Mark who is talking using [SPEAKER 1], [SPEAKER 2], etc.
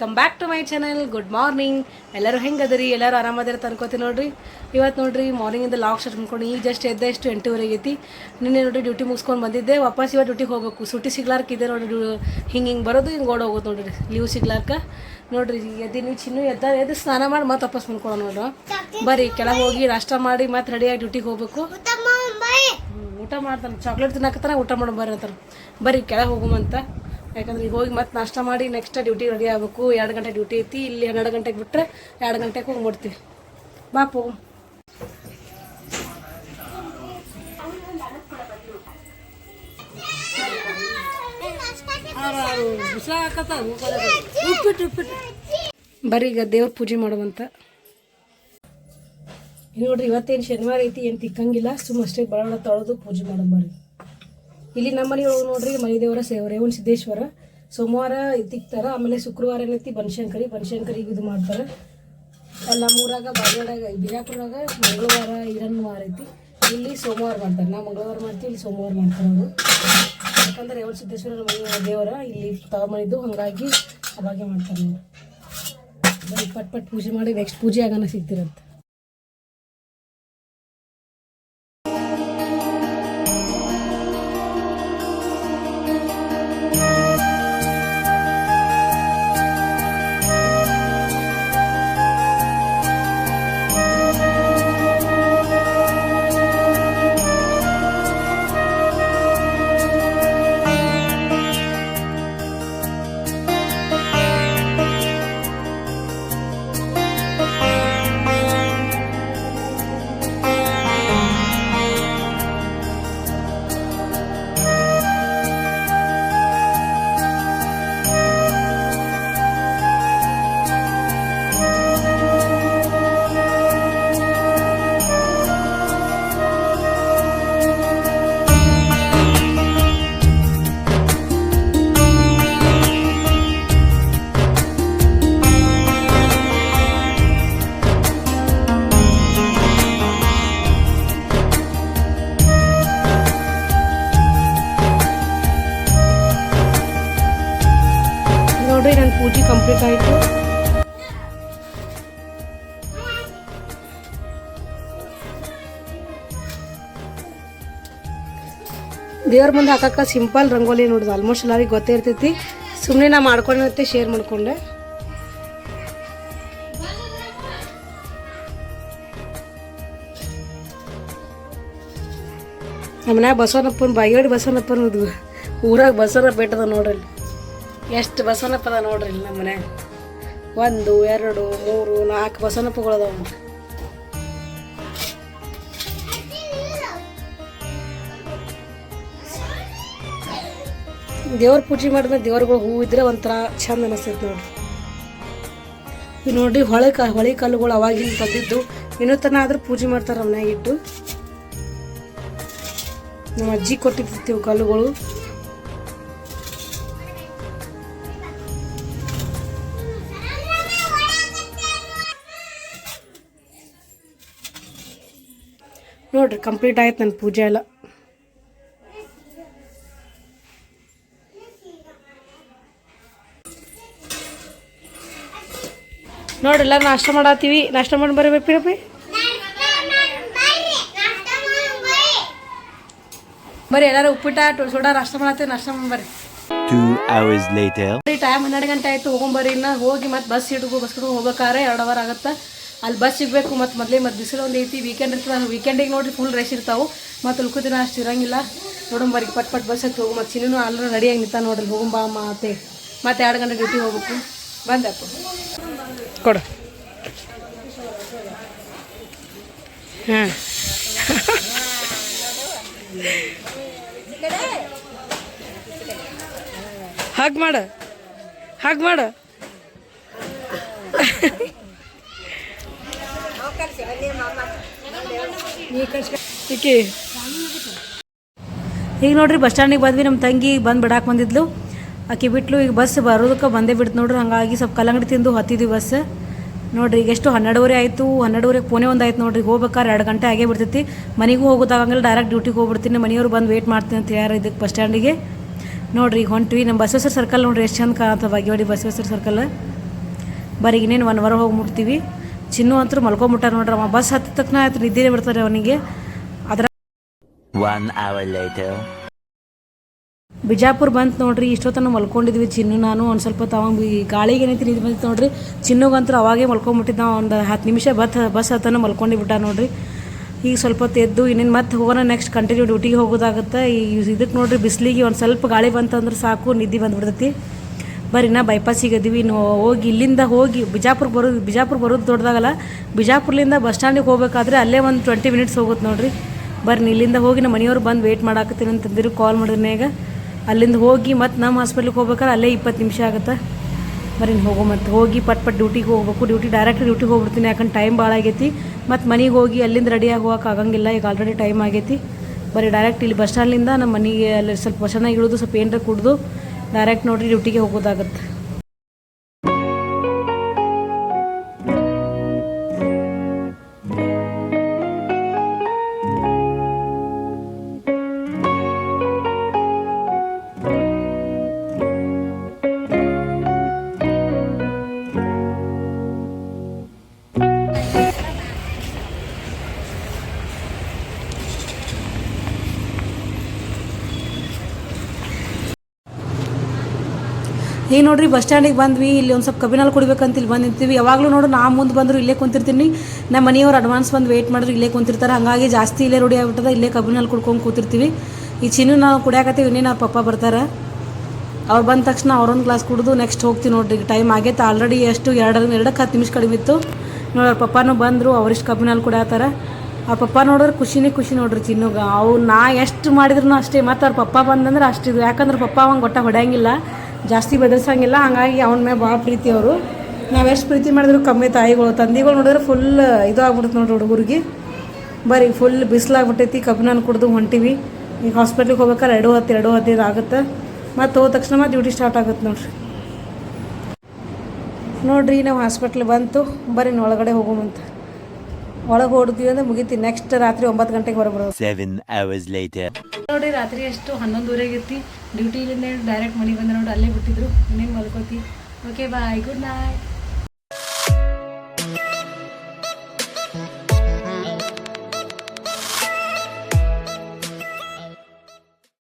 [SPEAKER 1] Welcome back to my channel good morning ಎಲ್ಲರೂ ಹೆಂಗದರಿ? ಎಲ್ಲರೂ ಆರಾಮದಿರ ಅನ್ಕೋತೀನಿ ನೋಡ್ರಿ. ಇವತ್ತು ನೋಡ್ರಿ ಮಾರ್ನಿಂಗಿಂದ ಲಾಕ್ ಸ್ಟಾರ್ಟ್ ಮಾಡ್ಕೊಂಡು ಈಗ ಜಸ್ಟ್ ಎದ್ದ ಎಷ್ಟು ಎಂಟೂವರೆಗೆ ಐತಿ ನಿನ್ನೆ ನೋಡ್ರಿ ಡ್ಯೂಟಿ ಮುಗಿಸ್ಕೊಂಡು ಬಂದಿದ್ದೆ. ವಾಪಸ್ ಇವತ್ತು ಡ್ಯೂಟಿಗೆ ಹೋಗಬೇಕು. ಸುಟಿ ಸಿಗ್ಲಾರ್ಕ ಇದೆ ನೋಡ್ರಿ. ಹಿಂಗೆ ಹಿಂಗೆ ಬರೋದು ಹಿಂಗೆ ಓಡ್ ಹೋಗೋದು ನೋಡ್ರಿ. ಲೀವ್ ಸಿಗ್ಲಾರ್ಕ. ನೋಡ್ರಿ ಎದ್ದಿನಿ ಚಿನ್ನು ಎದ್ದ ಎದ್ದು ಸ್ನಾನ ಮಾಡಿ ಮತ್ತೆ ವಾಪಸ್ ಮುಂದ್ಕೊಳ ನೋಡ್ರಿ. ಬರ್ರಿ ಕೆಳಗೆ ಹೋಗಿ ನಾಷ್ಟ ಮಾಡಿ ಮತ್ತೆ ರೆಡಿಯಾಗಿ ಡ್ಯೂಟಿಗೆ ಹೋಗ್ಬೇಕು. ಊಟ ಮಾಡ್ತಾನೆ. ಚಾಕ್ಲೇಟ್ ತಿನ್ನಕತ್ತಾನ ಊಟ ಮಾಡೋ ಬರ್ರಿ ಅಂತಾರೆ. ಬರ್ರಿ ಕೆಳಗೆ ಹೋಗುಮಂತ. ಯಾಕಂದ್ರೆ ಈಗ ಹೋಗಿ ಮತ್ತೆ ನಾಷ್ಟ ಮಾಡಿ ನೆಕ್ಸ್ಟ್ ಡ್ಯೂಟಿ ರೆಡಿ ಆಗಬೇಕು. ಎರಡು ಗಂಟೆ ಡ್ಯೂಟಿ ಐತಿ. ಇಲ್ಲಿ ಹನ್ನೆರಡು ಗಂಟೆಗೆ ಬಿಟ್ಟರೆ ಎರಡು ಗಂಟೆಗೆ ಹೋಗಿ ಮುಡ್ತೀವಿ ಬಾಪು ಉಪ್ಪಿಟ್ಟು ಬರ್ರಿ ಈಗ ದೇವ್ರ ಪೂಜೆ ಮಾಡುವಂತ. ನೋಡ್ರಿ ಇವತ್ತೇನು ಶನಿವಾರ ಐತಿ, ಏನು ತಿಕ್ಕಂಗಿಲ್ಲ. ಸುಮ್ಮ ಅಷ್ಟೇ ಬರೋಣ ತೊಳೆದು ಪೂಜೆ ಮಾಡೋಣ ಬರ್ರಿ. ಇಲ್ಲಿ ನಮ್ಮ ಒಳಗೆ ನೋಡ್ರಿ ಮನೆ ದೇವರ ಸೇವ ರೇವಣ ಸಿದ್ದೇಶ್ವರ. ಸೋಮವಾರ ತಿಕ್ತಾರ ಆಮೇಲೆ ಶುಕ್ರವಾರ ಏನೈತಿ ಬನಶಂಕರಿ ಬನಶಂಕರಿ ಇದು ಮಾಡ್ತಾರೆ. ನಮ್ಮೂರಾಗ ಬಾಗೇಡಾಗ ಬಿಜಾಪುರಾಗ ಮಂಗಳವಾರ ವಾರ ಐತಿ. ಇಲ್ಲಿ ಸೋಮವಾರ ಮಾಡ್ತಾರೆ. ನಾವು ಮಂಗಳವಾರ ಮಾಡ್ತೀವಿ, ಇಲ್ಲಿ ಸೋಮವಾರ ಮಾಡ್ತಾರೆ ಅವರು. ಯಾಕಂದ್ರೆ ರೇವಣ ಸಿದ್ದೇಶ್ವರ ಮನೆ ದೇವರ ಇಲ್ಲಿ ತಗೊಂಬಂದಿದ್ದು ಹಾಗಾಗಿ ಅವಾಗೆ ಮಾಡ್ತಾರೆ ನಾವು ಪಟ್ ಪಟ್ ಪೂಜೆ ಮಾಡಿ ನೆಕ್ಸ್ಟ್ ಪೂಜೆ ಆಗೋಣ ಸಿಗ್ತಿರಂತ ದೇವ್ರ ಮುಂದೆ ಹಾಕಕ್ಕ ಸಿಂಪಲ್ ರಂಗೋಲಿ ನೋಡುದು ಆಲ್ಮೋಸ್ಟ್ ಎಲ್ಲರಿಗೆ ಗೊತ್ತೇ ಇರ್ತೈತಿ. ಸುಮ್ಮನೆ ನಾ ಮಾಡ್ಕೊಂಡಿರುತ್ತೆ ಶೇರ್ ಮಾಡ್ಕೊಂಡೆ. ನಮ್ಮ ಮನ್ಯಾಗ ಬಸವನಪ್ಪನ ಬಾಗೇಡಿ ಬಸವನಪ್ಪನ ಊರಾಗ ಬಸವನ ಬೆಟ್ಟದ ನೋಡ್ರಿ ಎಷ್ಟು ಬಸವನಪ್ಪ ಅದ ನೋಡ್ರಿ ನಮ್ಮ ಮನ್ಯಾಗ. ಒಂದು, ಎರಡು, ಮೂರು, ನಾಲ್ಕು ಬಸವನಪ್ಪಗಳು ದೇವ್ರ ಪೂಜೆ ಮಾಡಿದ್ಮೇಲೆ ದೇವ್ರಗಳು ಹೂ ಇದ್ರೆ ಒಂಥರ ಚಂದ ಅನಿಸ್ತೈತೆ ನೋಡ್ರಿ. ಈಗ ನೋಡ್ರಿ ಹೊಳೆ ಕ, ಹೊಳೆ ಕಲ್ಲುಗಳು ಅವಾಗಿನ ತಂದಿದ್ದು. ಇನ್ನೂ ತನ ಆದ್ರೂ ಪೂಜೆ ಮಾಡ್ತಾರೆ ಮನ್ಯಾಗ ಇಟ್ಟು. ನಮ್ಮ ಅಜ್ಜಿ ಕೊಟ್ಟಿರ್ತೀವಿ ಕಲ್ಲುಗಳು. ನೋಡ್ರಿ ಕಂಪ್ಲೀಟ್ ಆಯ್ತು ನನ್ನ ಪೂಜೆ ಎಲ್ಲ. ನೋಡ್ರಿ ಎಲ್ಲ ನಾಷ್ಟ ಮಾಡತ್ತೀವಿ ನಾಷ್ಟ ಮಾಡಿ ಬರ್ರಿ ರೀ ಬರ್ರಿ ಎಲ್ಲಾರು ಉಪ್ಪಿಟ್ಟ ಸೋಡ ನಾಷ್ಟ ಮಾಡತ್ತೀವಿ ನಾಷ್ಟ ಮಾಡಿ ಬರ್ರಿ. ಟೈಮ್ ಹನ್ನೆರಡು ಗಂಟೆ ಆಯ್ತು ಹೋಗೊಂಬರ್ರಿ ಇನ್ನ. ಹೋಗಿ ಮತ್ತೆ ಬಸ್ ಹಿಡ್ಗು ಬಸ್ ಹಿಡ್ಕೊ ಹೋಗ್ಬೇಕಾರೆ ಎರಡು ಅವರ್ ಆಗತ್ತೆ. ಅಲ್ಲಿ ಬಸ್ ಸಿಗಬೇಕು ಮತ್ತು ಮೊದಲೇ ಮತ್ತೆ ಬಿಸಿಲು ಒಂದು ಐತಿ ವೀಕೆಂಡ್ ಇರ್ತದೆ ವೀಕೆಂಡಿಗೆ ನೋಡ್ರಿ ಫುಲ್ ರಶ್ ಇರ್ತಾವೆ. ಮತ್ತು ಉಳ್ಕೋ ದಿನ ಅಷ್ಟು ಇರಂಗಿಲ್ಲ. ನೋಡಂಬರ್ರಿ ಪಟ್ ಪಟ್ ಬಸ್ ಹತ್ತಿ ಹೋಗು ಮತ್ತು ಚಿನ್ನೂ ಆಲ್ರೆಡಿ ರೆಡಿಯಾಗಿ ನಿಂತ ನೋಡ್ರಿ ಹೋಗಂಬ ಮತ್ತೆ ಮತ್ತೆ ಎರಡು ಗಂಟೆ ಡ್ಯೂಟಿ ಹೋಗ್ಬೇಕು. ಬಂದಪ್ಪ ಕೊಡು. ಹಾಂ. ಹಾಗೆ ಮಾಡು. ಹಾಗೆ ಮಾಡು. ಈಗ ನೋಡ್ರಿ ಬಸ್ ಸ್ಟ್ಯಾಂಡಿಗೆ ಬಂದ್ವಿ ನಮ್ಮ ತಂಗಿ ಬಂದು ಬಿಡಾಕ್ ಬಂದಿದ್ಲು. ಆಕಿ ಬಿಟ್ಲು, ಈಗ ಬಸ್ ಬರೋದಕ್ಕೆ ಬಂದೇ ಬಿಡ್ತು ನೋಡ್ರಿ, ಹಂಗಾಗಿ ಸ್ವಲ್ಪ ಕಲ್ಲಂಗಡಿ ತಿಂದು ಹತ್ತಿದ್ವಿ ಬಸ್. ನೋಡ್ರಿ, ಈಗ ಎಷ್ಟು ಹನ್ನೆರಡುವರೆ ಆಯಿತು, ಹನ್ನೆರಡುವರೆಗೆ ಪೋನೆ ಒಂದು ಆಯ್ತು ನೋಡ್ರಿ, ಹೋಗ್ಬೇಕಾದ್ರೆ ಎರಡು ಗಂಟೆ ಆಗೇ ಬಿಡ್ತೈತಿ. ಮನೆಗೂ ಹೋಗೋದಾಗಂಗಿಲ್ಲ ಡೈರೆಕ್ಟ್ ಡ್ಯೂಟಿಗೆ ಹೋಗ್ಬಿಡ್ತೀನಿ, ಮನೆಯವ್ರು ಬಂದು ವೇಟ್ ಮಾಡ್ತೀನಿ ಅಂತ ಯಾರು ಇದಕ್ಕೆ ಬಸ್ ಸ್ಟ್ಯಾಂಡಿಗೆ ನೋಡ್ರಿ, ಈಗ ಹೊಂಟ್ವಿ ನಮ್ಮ ಬಸವೇಶ್ವರ ಸರ್ಕಲ್ ನೋಡ್ರಿ, ಎಷ್ಟು ಚಂದ ಕಾಣುತ್ತೆ ಬಾಗೇವಾಡಿ ಬಸವೇಶ್ವರ ಸರ್ಕಲ್ ಬರೀ ಇನ್ನೇನು ಒನ್ ಅವರ್ ಹೋಗಿ ಮುಟ್ತೀವಿ. ಚಿನ್ನು ಅಂತೂ ಮಲ್ಕೊಂಬಿಟ್ಟಾರ ನೋಡ್ರಿ, ಅವ ಬಸ್ ಹತ್ತಿದ ತಕ್ಷಣ ಆಯ್ತು, ನಿದ್ದೆನೇ ಬಿಡ್ತಾರೆ ಅವನಿಗೆ. ಅದರ. ಬಿಜಾಪುರ ಬಂತು ನೋಡ್ರಿ, ಇಷ್ಟೊತ್ತನ ಮಲ್ಕೊಂಡಿದ್ವಿ ಚಿನ್ನು ನಾನು, ಒಂದು ಸ್ವಲ್ಪ ತಾವ ಗಾಳಿಗೆ ಏನೈತಿ ನಿದ್ದೆ ಬಂದಿತ್ತು ನೋಡ್ರಿ. ಚಿನ್ನುಗಂತೂ ಅವಾಗೇ ಮಲ್ಕೊಂಬಿಟ್ಟಿದ್ದ, ಒಂದು ಹತ್ತು ನಿಮಿಷ ಬತ್, ಬಸ್ ಹತ್ತನ ಮಲ್ಕೊಂಡು ಬಿಟ್ಟ ನೋಡ್ರಿ. ಈಗ ಸ್ವಲ್ಪ ಎದ್ದು, ಇನ್ನೇನು ಮತ್ತೆ ಹೋಗೋಣ ನೆಕ್ಸ್ಟ್ ಕಂಟಿನ್ಯೂ ಡ್ಯೂಟಿಗೆ ಹೋಗೋದಾಗುತ್ತೆ. ಈ ಇದಕ್ಕೆ ನೋಡ್ರಿ ಬಿಸಿಲಿಗೆ ಒಂದು ಸ್ವಲ್ಪ ಗಾಳಿ ಬಂತಂದ್ರೆ ಸಾಕು, ನಿದ್ದೆ ಬಂದುಬಿಡ್ತೈತಿ. ಬರ್ರಿ ನಾ ಬೈಪಾಸಿಗೆ ಅದೀವಿ ಇನ್ನು ಹೋಗಿ ಇಲ್ಲಿಂದ ಹೋಗಿ ಬಿಜಾಪುರ್ ಬರೋದು, ಬಿಜಾಪುರ ಬರೋದು ದೊಡ್ಡದಾಗಲ್ಲ. ಬಿಜಾಪುರ್ಲಿಂದ ಬಸ್ ಸ್ಟ್ಯಾಂಡಿಗೆ ಹೋಗಬೇಕಾದ್ರೆ ಅಲ್ಲೇ ಒಂದು ಟ್ವೆಂಟಿ ಮಿನಿಟ್ಸ್ ಹೋಗುತ್ತೆ ನೋಡ್ರಿ. ಬರ್ರಿ, ಇಲ್ಲಿಂದ ಹೋಗಿ ನಮ್ಮ ಮನೆಯವ್ರು ಬಂದು ವೆಯ್ಟ್ ಮಾಡಾಕತ್ತೀನಿ ಅಂತಂದಿರು ಕಾಲ್ ಮಾಡಿದ್ಮ್ಯಾಗ ಅಲ್ಲಿಂದ ಹೋಗಿ ಮತ್ತು ನಮ್ಮ ಹಾಸ್ಪಿಟ್ಲಿಗೆ ಹೋಗ್ಬೇಕಾದ್ರೆ ಅಲ್ಲೇ ಇಪ್ಪತ್ತು ನಿಮಿಷ ಆಗುತ್ತೆ. ಬರೀ ಹೋಗೋ ಮತ್ತು ಹೋಗಿ ಪಟ್ ಪಟ್ ಡ್ಯೂಟಿಗೆ ಹೋಗ್ಬೇಕು. ಡ್ಯೂಟಿ ಡೈರೆಕ್ಟ್ ಡ್ಯೂಟಿಗೆ ಹೋಗ್ಬಿಡ್ತೀನಿ. ಯಾಕಂದ್ರೆ ಟೈಮ್ ಭಾಳ ಆಗೈತಿ. ಮತ್ತು ಮನೆಗೆ ಹೋಗಿ ಅಲ್ಲಿಂದ ರೆಡಿಯಾಗಿ ಹೋಗಕ್ಕೆ ಆಗಂಗಿಲ್ಲ. ಈಗ ಆಲ್ರೆಡಿ ಟೈಮ್ ಆಗೈತಿ. ಬರೀ ಡೈರೆಕ್ಟ್ ಇಲ್ಲಿ ಬಸ್ ಸ್ಟ್ಯಾಂಡ್ನಿಂದ ನಮ್ಮ ಮನೆಗೆ ಅಲ್ಲಿ ಸ್ವಲ್ಪ ಬಸ್ಸನ್ನ ಇಳಿದು ಸ್ವಲ್ಪ ಏನರ ಕುಡಿದು ಡೈರೆಕ್ಟ್ ನೋಡಿರಿ ಡ್ಯೂಟಿಗೆ ಹೋಗೋದಾಗತ್ತೆ. ಈಗ ನೋಡ್ರಿ ಬಸ್ ಸ್ಟ್ಯಾಂಡಿಗೆ ಬಂದ್ವಿ, ಇಲ್ಲಿ ಒಂದು ಸ್ವಲ್ಪ ಕಬ್ಬಿನಲ್ಲಿ ಕುಡಿಬೇಕಂತ ಇಲ್ಲಿ ಬಂದು ನಿಂತೀವಿ. ಯಾವಾಗಲೂ ನೋಡು, ನಾ ಮುಂದೆ ಬಂದರು ಇಲ್ಲೇ ಕುಂತಿರ್ತೀನಿ. ನಮ್ಮ ಮನೆಯವ್ರು ಅಡ್ವಾನ್ಸ್ ಬಂದು ವೆಯ್ಟ್ ಮಾಡಿದ್ರು, ಇಲ್ಲೇ ಕುಂತಿರ್ತಾರೆ. ಹಾಗಾಗಿ ಜಾಸ್ತಿ ಇಲ್ಲೇ ರೂಢಿ ಆಗ್ಬಿಟ್ಟದ, ಇಲ್ಲೇ ಕಬ್ಬಿನಲ್ಲಿ ಕುಡ್ಕೊಂಡು ಕೂತಿರ್ತೀವಿ. ಈ ಚಿನ್ನು ನಾವು ಕುಡಿಯಾಕತ್ತೀವಿ, ಇನ್ನೇನು ಅವ್ರ ಪಪ್ಪ ಬರ್ತಾರೆ. ಅವ್ರು ಬಂದ ತಕ್ಷಣ ಅವ್ರೊಂದು ಗ್ಲಾಸ್ ಕುಡಿದು ನೆಕ್ಸ್ಟ್ ಹೋಗ್ತೀವಿ ನೋಡ್ರಿ ಟೈಮ್ ಆಗೈತೆ. ಆಲ್ರೆಡಿ ಎಷ್ಟು ಎರಡು ಎರಡಕ್ಕೆ ಹತ್ತು ನಿಮಿಷ ಕಡಿಮೆ ಇತ್ತು. ನೋಡಿ ಅವ್ರ ಪಪ್ಪಾನು ಬಂದರು, ಅವರಿಷ್ಟು ಕಬ್ಬಿನಲ್ಲಿ ಕುಡಿಯತ್ತಾರ ಅವ್ರ ಪಪ್ಪ ನೋಡಿದ್ರೆ ಖುಷಿನೇ ಖುಷಿ ನೋಡ್ರಿ ಚಿನ್ನುಗ. ಅವು ನಾ ಎಷ್ಟು ಮಾಡಿದ್ರು ಅಷ್ಟೇ. ಮತ್ತು ಅವ್ರ ಪಪ್ಪ ಬಂದಂದ್ರೆ ಅಷ್ಟಿದು ಯಾಕಂದ್ರೆ ಪಪ್ಪ ಅವಂಗೆ ಗೊಟ್ಟ ಹೊಡೆಯಂಗಿಲ್ಲ. ಜಾಸ್ತಿ ಬೆದರ್ಸಂಗಿಲ್ಲ. ಹಾಗಾಗಿ ಅವನ ಮೇಲೆ ಭಾಳ ಪ್ರೀತಿ ಅವರು. ನಾವು ಎಷ್ಟು ಪ್ರೀತಿ ಮಾಡಿದ್ರು ಕಮ್ಮಿ ತಾಯಿಗಳು, ತಂದಿಗಳು ನೋಡಿದ್ರೆ ಫುಲ್ ಇದು ಆಗ್ಬಿಡುತ್ತೆ ನೋಡ್ರಿ ಹುಡುಗರಿಗೆ. ಬರೀ ಫುಲ್ ಬಿಸಿಲಾಗ್ಬಿಟ್ಟೈತಿ ಕಬ್ಬಿನ ಕುಡ್ದು ಹೊಂಟಿವಿ. ಈಗ ಹಾಸ್ಪಿಟ್ಲಿಗೆ ಹೋಗ್ಬೇಕಾದ್ರೆ ಎರಡು ಹತ್ತು, ಎರಡು ಹದಿನೈದು ಆಗುತ್ತೆ. ಮತ್ತು ಹೋದ ತಕ್ಷಣ ಮತ್ತು ಡ್ಯೂಟಿ ಸ್ಟಾರ್ಟ್ ಆಗುತ್ತೆ ನೋಡ್ರಿ. ನೋಡ್ರಿ ನಾವು ಹಾಸ್ಪಿಟ್ಲ್ ಬಂತು, ಬರೀ ಒಳಗಡೆ ಹೋಗೋಮಂತ ಒಳಗೆ ಹೊಡ್ತೀವಿ ಅಂದ್ರೆ ಮುಗಿತಿ. ನೆಕ್ಸ್ಟ್ ರಾತ್ರಿ ಒಂಬತ್ತು ಗಂಟೆಗೆ ಹೊರಬರೋದು
[SPEAKER 2] Seven
[SPEAKER 1] ನೋಡ್ರಿ ರಾತ್ರಿ ಎಷ್ಟು ಹನ್ನೊಂದುವರೆಗೆ ಇರ್ತಿ. ಡ್ಯೂಟಿಲಿಂದ ಡೈರೆಕ್ಟ್ ಮನೆಗೆ ಬಂದ್ರೆ ನೋಡಿ, ಅಲ್ಲೇ ಬಿಟ್ಟಿದ್ರು. ಇನ್ನೇನು ಮಲ್ಕೋತಿ? Okay bye good night